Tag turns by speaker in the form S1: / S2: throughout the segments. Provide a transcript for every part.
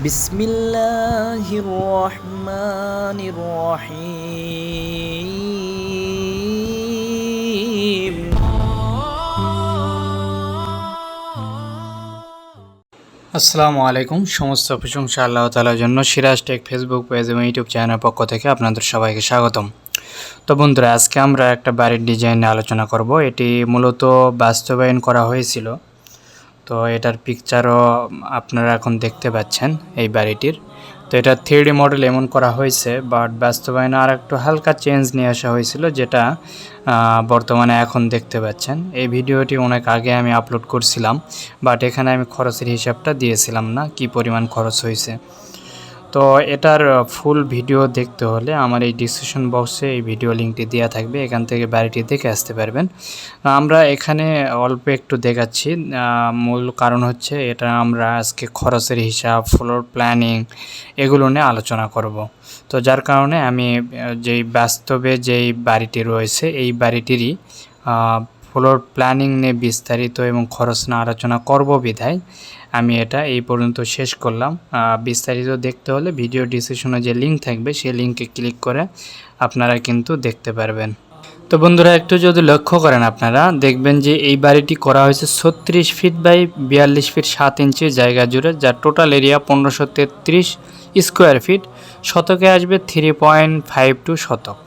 S1: বিসমিল্লাহির রহমানির রহিম
S2: আসসালামু আলাইকুম। সমস্ত প্রশংসা আল্লাহ তালার জন্য। সিরাজ টেক ফেসবুক পেজ এবং ইউটিউব চ্যানেলের পক্ষ থেকে আপনাদের সবাইকে স্বাগতম। তো বন্ধুরা, আজকে আমরা একটা বাড়ির ডিজাইন নিয়ে আলোচনা করব। এটি মূলত বাস্তবায়ন করা হয়েছিল। তো এটার পিকচারও আপনারা এখন দেখতে পাচ্ছেন এই বাড়িটির। তো এটা থ্রিডি মডেল এমন করা হয়েছে বাট বাস্তবায়নে আর একটু হালকা চেঞ্জ নিয়ে আসা হয়েছিল, যেটা বর্তমানে এখন দেখতে পাচ্ছেন। এই ভিডিওটি অনেক আগে আমি আপলোড করছিলাম বাট এখানে আমি খরচের হিসাবটা দিয়েছিলাম না, কি পরিমাণ খরচ হয়েছে। তো এটার ফুল ভিডিও দেখতে হলে আমার এই ডিসক্রিপশন বক্সে এই ভিডিও লিঙ্কটি দেওয়া থাকবে, এখান থেকে বাড়িটি দেখে আসতে পারবেন। আমরা এখানে অল্প একটু দেখাচ্ছি মূল কারণ হচ্ছে এটা আমরা আজকে খরচের হিসাব ফ্লোর প্ল্যানিং এগুলো নিয়ে আলোচনা করব। তো যার কারণে আমি যেই বাস্তবে যেই বাড়িটি রয়েছে, এই বাড়িটিরই ফ্লোর প্ল্যানিং নিয়ে বিস্তারিত এবং খরচ না আলোচনা করব বিধায়। আমি এটা এই পর্যন্ত শেষ করলাম। বিস্তারিত দেখতে হলে ভিডিও ডিসক্রিপশনে যে লিঙ্ক থাকবে, সেই লিঙ্কে ক্লিক করে আপনারা কিন্তু দেখতে পারবেন। তো বন্ধুরা, একটু যদি লক্ষ্য করেন আপনারা, দেখবেন যে এই বাড়িটি করা হয়েছে ছত্রিশ ফিট বাই বিয়াল্লিশ ফিট সাত ইঞ্চি জায়গা জুড়ে, যার টোটাল এরিয়া পনেরোশো তেত্রিশ স্কোয়ার ফিট শতকে আসবে থ্রি পয়েন্ট ফাইভ টু শতক।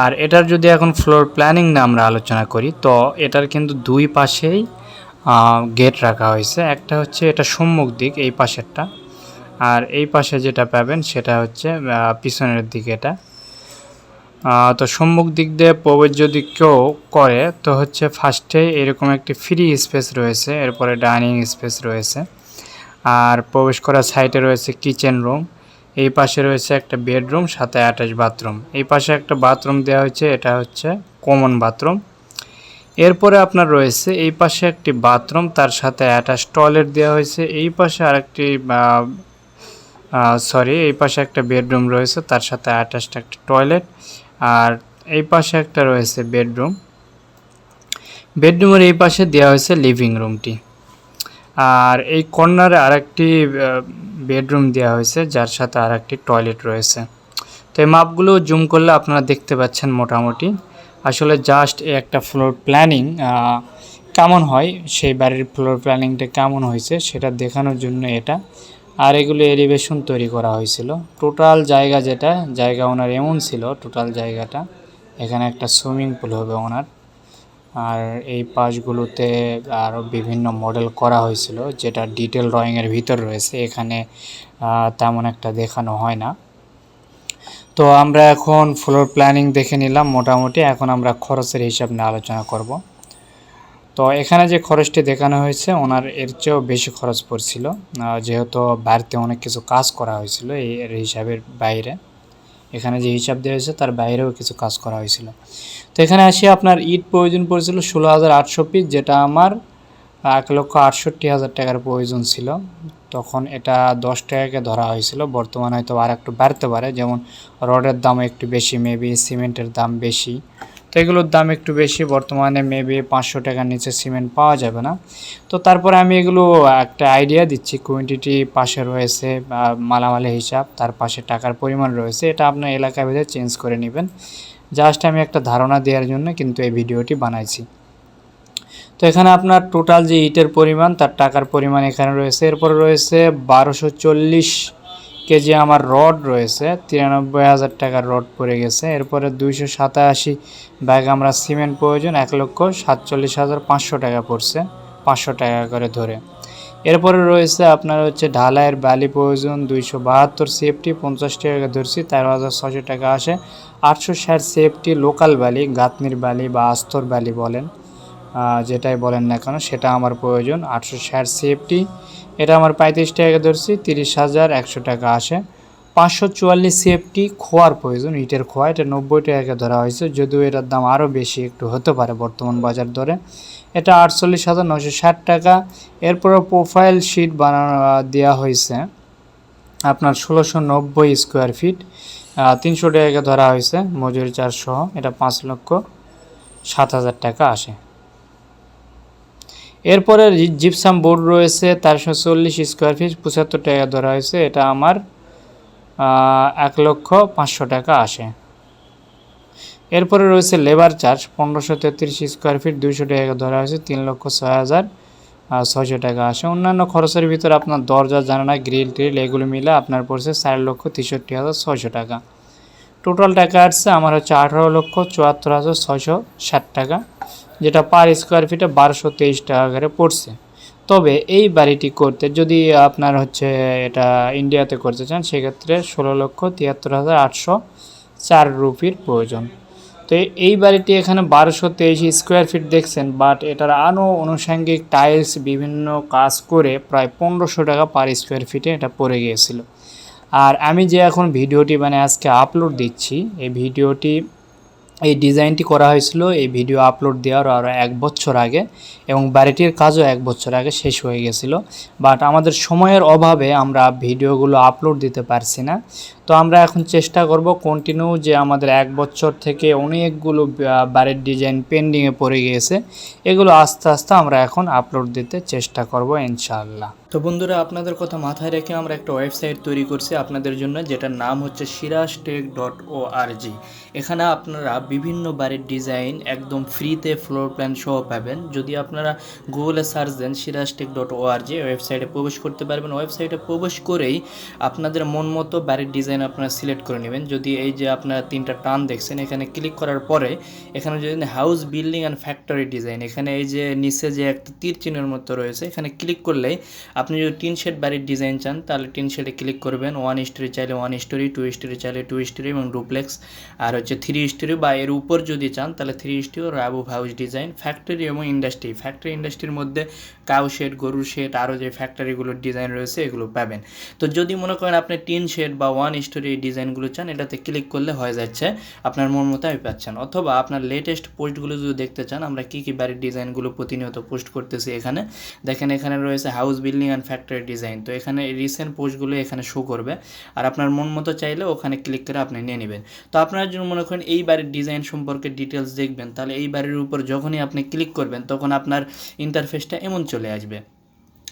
S2: আর এটার যদি এখন ফ্লোর প্ল্যানিং না আমরা আলোচনা করি, তো এটার কিন্তু দুই পাশেই গেট রাখা হয়েছে। একটা হচ্ছে এটা সম্মুখ দিক, এই পাশেরটা। আর এই পাশে যেটা পাবেন সেটা হচ্ছে পিছনের দিকে এটা। তো সম্মুখ দিক দিয়ে প্রবেশ যদি কেউ করে, তো হচ্ছে ফার্স্টে এরকম একটি ফ্রি স্পেস রয়েছে, এরপরে ডাইনিং স্পেস রয়েছে। আর প্রবেশ করার সাইডে রয়েছে কিচেন রুম এই পাশে রয়েছে একটা বেডরুম সাথে অ্যাটাচ বাথরুম এই পাশে একটা বাথরুম দেওয়া হয়েছে, এটা হচ্ছে কমন বাথরুম এরপরে আপনার রয়েছে এই পাশে একটি বাথরুম, তার সাথে অ্যাটাচ টয়লেট দেওয়া হয়েছে। এই পাশে আরেকটি সরি, এই পাশে একটা বেডরুম রয়েছে, তার সাথে অ্যাটাচড একটা টয়লেট। আর এই পাশে একটা রয়েছে বেডরুম। বেডরুমের এই পাশে দেওয়া হয়েছে লিভিং রুমটি। আর এই কর্নারে আরেকটি বেডরুম দেওয়া হয়েছে, যার সাথে আরেকটি টয়লেট রয়েছে। তো এই মাপগুলো জুম করলে আপনারা দেখতে পাচ্ছেন মোটামুটি। আসলে জাস্ট একটা ফ্লোর প্ল্যানিং কেমন হয়? সেই বাড়ির ফ্লোর প্ল্যানিংটা কেমন হয়েছে সেটা দেখানোর জন্য এটা। আর এগুলো এলিভেশন তৈরি করা হয়েছিল। টোটাল জায়গা যেটা, জায়গা ওনার এমন ছিল টোটাল জায়গাটা। এখানে একটা সুইমিং পুল হবে ওনার। আর এই পাশগুলোতে আরও বিভিন্ন মডেল করা হয়েছিল, যেটা ডিটেল ড্রয়িংয়ের ভিতর রয়েছে। এখানে তেমন একটা দেখানো হয় না। তো আমরা এখন ফ্লোর প্ল্যানিং দেখে নিলাম মোটামুটি। এখন আমরা খরচের হিসাব নিয়ে আলোচনা করব। তো এখানে যে খরচটি দেখানো হয়েছে, ওনার এর চেয়েও বেশি খরচ পড়ছিল। যেহেতু বাড়িতে অনেক কিছু কাজ করা হয়েছিল এর হিসাবের বাইরে। এখানে যে হিসাব দেওয়া হয়েছে, তার বাইরেও কিছু কাজ করা হয়েছিল। তো এখানে আসি, আপনার ইট প্রয়োজন পড়েছিল ষোলো হাজার আটশো পিস, যেটা আমার এক লক্ষ আটষট্টি হাজার টাকার প্রয়োজন ছিল। তখন এটা দশ টাকাকে ধরা হয়েছিল। বর্তমানে হয়তো আর একটু বাড়তে পারে। যেমন রডের দাম একটু বেশি মেবি সিমেন্টের দাম বেশি। তো এগুলোর দাম একটু বেশি। বর্তমানে মেবি পাঁচশো টাকার নিচে সিমেন্ট পাওয়া যাবে না। তো তারপরে আমি এগুলো একটা আইডিয়া দিচ্ছি। কোয়ান্টিটি পাশে রয়েছে বা মালামালের হিসাব। তার পাশে টাকার পরিমাণ রয়েছে। এটা আপনার এলাকা ভেদে চেঞ্জ করে নেবেন। জাস্ট আমি একটা ধারণা দেওয়ার জন্য কিন্তু এই ভিডিওটি বানাইছি। তো এখানে আপনার টোটাল যে ইটের পরিমাণ, তার টাকার পরিমাণ এখানে রয়েছে। এরপরে রয়েছে বারোশো চল্লিশ কেজি আমার রড রয়েছে, তিরানব্বই হাজার টাকার রড পড়ে গেছে। এরপরে দুইশো সাতাশি ব্যাগ আমরা সিমেন্ট প্রয়োজন, এক লক্ষ সাতচল্লিশ হাজার পাঁচশো টাকা পড়ছে, পাঁচশো টাকা করে ধরে। এরপরে রয়েছে আপনার হচ্ছে ঢালাইয়ের বালি প্রয়োজন, দুইশো বাহাত্তর সেফটি পঞ্চাশ টাকা ধরছি, তেরো হাজার ছশো টাকা আসে। আটশো ষাট সেফটি লোকাল বালি গাতনির বালি বা আস্তর বালি বলেন। যেটাই বলেন না কেন, সেটা আমার প্রয়োজন। আটশো ষাট সেফটি এটা আমার পঁয়ত্রিশ টাকা ধরছি, তিরিশ হাজার একশো টাকা আসে। পাঁচশো চুয়াল্লিশ সেফটি খোয়ার প্রয়োজন, ইটের খোয়া, এটা নব্বই টাকা ধরা হয়েছে, যদিও এটার দাম আরও বেশি একটু হতে পারে বর্তমান বাজার দরে। এটা আটচল্লিশ হাজার নশো ষাট টাকা এরপরে প্রোফাইল শিট বানানো দেওয়া হয়েছে। আপনার ষোলোশো নব্বই স্কোয়ার ফিট তিনশো টাকা ধরা হয়েছে, মজুরি সহ এটা পাঁচ লক্ষ সাত হাজার টাকা আসে। এরপরে জিপসাম বোর্ড রয়েছে চারশো চল্লিশ স্কোয়ার ফিট, পঁচাত্তর টাকা ধরা হয়েছে। এটা আমার এক লক্ষ পাঁচশো টাকা আসে। এরপরে রয়েছে লেবার চার্জ, পনেরোশো তেত্রিশ স্কোয়ার ফিট, দুইশো টাকা ধরা হয়েছে, তিন লক্ষ ছয় হাজার ছয়শো টাকা আসে। অন্যান্য খরচের ভিতরে আপনার দরজা, জানালা, গ্রিল ট্রিল এগুলো মিলে আপনার পড়ছে চার লক্ষ তেষট্টি হাজার ছয়শো টাকা। টোটাল টাকা আসছে আমার হচ্ছে আঠারো লক্ষ চুয়াত্তর হাজার ছয়শো ষাট টাকা। যেটা পার স্কোয়ার ফিটে বারোশো তেইশ টাকা করে পড়ছে। তবে এই বাড়িটি করতে যদি আপনার হচ্ছে এটা ইন্ডিয়াতে করতে চান, সেক্ষেত্রে ষোলো লক্ষ তিয়াত্তর হাজার আটশো চার রুপির প্রয়োজন। তো এই বাড়িটি এখানে বারোশো তেইশ স্কোয়ার ফিট দেখছেন বাট এটার আরও আনুষঙ্গিক টাইলস বিভিন্ন কাজ করে প্রায় পনেরোশো টাকা পার স্কোয়ার ফিটে এটা পড়ে গিয়েছিল। আর আমি যে এখন ভিডিওটি মানে আজকে আপলোড দিচ্ছি, এই ভিডিওটি এই ডিজাইনটি করা হয়েছিল এই ভিডিও আপলোড দেওয়ার আরও এক বছর আগে এবং বাড়িটির কাজও এক বছর আগে শেষ হয়ে গেছিল। বাট আমাদের সময়ের অভাবে আমরা ভিডিওগুলো আপলোড দিতে পারছি না। তো আমরা এখন চেষ্টা করব কন্টিনিউ যে আমাদের এক বছর থেকে অনেকগুলো বা- বাড়ির ডিজাইন পেন্ডিংয়ে পড়ে গিয়েছে। এগুলো আস্তে আস্তে আমরা এখন আপলোড দিতে চেষ্টা করব ইনশাআল্লাহ।
S1: তো বন্ধুরা, আপনাদের কথা মাথায় রেখে আমরা একটা ওয়েবসাইট তৈরি করছি আপনাদের জন্য, যেটার নাম হচ্ছে Siraj tech dot O R G এখানে আপনারা বিভিন্ন বাড়ির ডিজাইন একদম ফ্রিতে ফ্লোর প্ল্যান সহ পাবেন। যদি আপনারা গুগলে সার্চ দেন Siraj tech dot O R G ওয়েবসাইটে প্রবেশ করতে পারবেন। ওয়েবসাইটে প্রবেশ করেই আপনাদের মন মতো বাড়ির ডিজাইন আপনারা সিলেক্ট করে নেবেন। যদি এই যে আপনারা তিনটা টান দেখছেন, এখানে ক্লিক করার পরে এখানে যদি house building and factory design এখানে এই যে নিচে যে একটা তীর চিহ্নের মতো রয়েছে, এখানে ক্লিক করলেই আপনি যদি টিন শেড বাড়ির ডিজাইন চান, তাহলে টিন শেডে ক্লিক করবেন। ওয়ান স্টোরি চাইলে ওয়ান স্টোরি টু স্টোরি চাইলে টু স্টোরি এবং ডুপ্লেক্স আর হচ্ছে থ্রি স্টোরি বা এর উপর যদি চান, তাহলে থ্রি স্টোরি ও রাবু হাউস ডিজাইন ফ্যাক্টরি এবং ইন্ডাস্ট্রি ফ্যাক্টরি ইন্ডাস্ট্রির মধ্যে কাউ শেড গরুর শেড আরও যে ফ্যাক্টরিগুলোর ডিজাইন রয়েছে, এগুলো পাবেন। তো যদি মনে করেন আপনি টিন শেড বা ওয়ান স্টোরি এই ডিজাইনগুলো চান, এটাতে ক্লিক করলে হয়ে যাচ্ছে আপনার মন মতো পাচ্ছেন। অথবা আপনার লেটেস্ট পোস্টগুলো যদি দেখতে চান, আমরা কী কী বাড়ির ডিজাইনগুলো প্রতিনিয়ত পোস্ট করতেছি এখানে। দেখেন এখানে রয়েছে house building and factory design তো এখানে রিসেন্ট পোস্টগুলো এখানে শো করবে। আর আপনার মন মতো চাইলে ওখানে ক্লিক করে আপনি নিয়ে নেবেন। তো আপনার জন্য মনে করেন এই বাড়ির ডিজাইন সম্পর্কে ডিটেলস দেখবেন, তাহলে এই বাড়ির উপর যখনই আপনি ক্লিক করবেন, তখন আপনার ইন্টারফেসটা এমন চলে আসবে।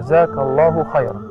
S3: جزاك الله خيرا.